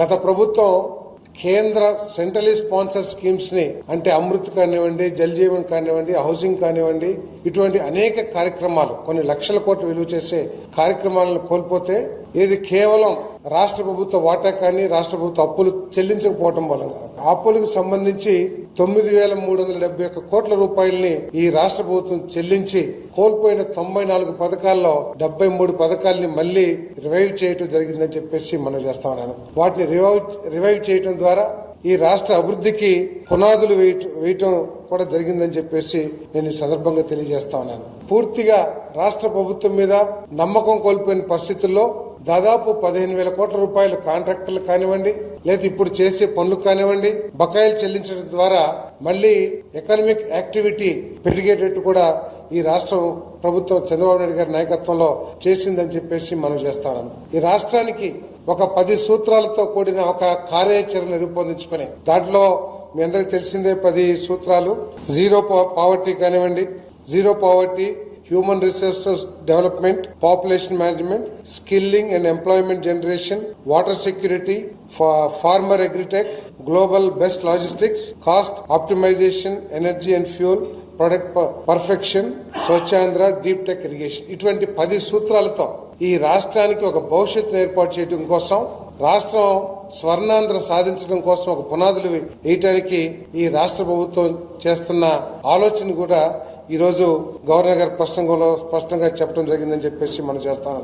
గత ప్రభుత్వం కేంద్ర సెంట్రలీ స్పాన్సర్ స్కీమ్స్ని అంటే అమృత్ కానివ్వండి జల్ జీవన్ కానివ్వండి హౌసింగ్ కానివ్వండి ఇటువంటి అనేక కార్యక్రమాలు కొన్ని లక్షల కోట్లు విలువ చేసే కార్యక్రమాలను కోల్పోతే ఇది కేవలం రాష్ట్ర ప్రభుత్వ వాటా కానీ రాష్ట్ర ప్రభుత్వ అప్పులు చెల్లించకపోవడం వలన అప్పులకు సంబంధించి తొమ్మిది వేల మూడు వందల డెబ్బై ఒక్క కోట్ల రూపాయలని ఈ రాష్ట్ర ప్రభుత్వం చెల్లించి కోల్పోయిన తొంభై నాలుగు పథకాల్లో డెబ్బై మూడు పథకాలని మళ్ళీ రివైవ్ చేయటం జరిగిందని చెప్పేసి మనం చేస్తా ఉన్నాను. వాటిని రివైవ్ రివైవ్ చేయటం ద్వారా ఈ రాష్ట్ర అభివృద్ధికి పునాదులు వేయటం కూడా జరిగిందని చెప్పేసి నేను ఈ సందర్భంగా తెలియజేస్తా ఉన్నాను. పూర్తిగా రాష్ట్ర ప్రభుత్వం మీద నమ్మకం కోల్పోయిన పరిస్థితుల్లో దాదాపు పదిహేను వేల కోట్ల రూపాయలు కాంట్రాక్టర్లు కానివ్వండి లేదా ఇప్పుడు చేసే పనులు కానివ్వండి బకాయిలు చెల్లించడం ద్వారా మళ్ళీ ఎకనామిక్ యాక్టివిటీ పెరిగేటట్టు కూడా ఈ రాష్ట్రం ప్రభుత్వం చంద్రబాబు నాయుడు గారి నాయకత్వంలో చేసిందని చెప్పేసి మనం చేస్తాను ఈ రాష్ట్రానికి ఒక పది సూత్రాలతో కూడిన ఒక కార్యాచరణ రూపొందించుకుని దాంట్లో మీ అందరికి తెలిసిందే పది సూత్రాలు. జీరో పావర్టీ కానివ్వండి zero poverty human resources development population management skilling and employment generation water security farmer agritech global best logistics cost optimisation energy and fuel product perfection Swachh Andhra deep tech irrigation ఇటువంటి పది సూత్రాలతో ఈ రాష్ట్రానికి ఒక భవిష్యత్తును ఏర్పాటు చేయడం కోసం రాష్ట్రం స్వర్ణాంధ్ర సాధించడం కోసం ఒక పునాదులు వేయటానికి ఈ రాష్ట్ర ప్రభుత్వం చేస్తున్న ఆలోచన కూడా ఈరోజు గవర్నర్ గారి ప్రసంగంలో స్పష్టంగా చెప్పడం జరిగిందని చెప్పేసి మనం చేస్తాను.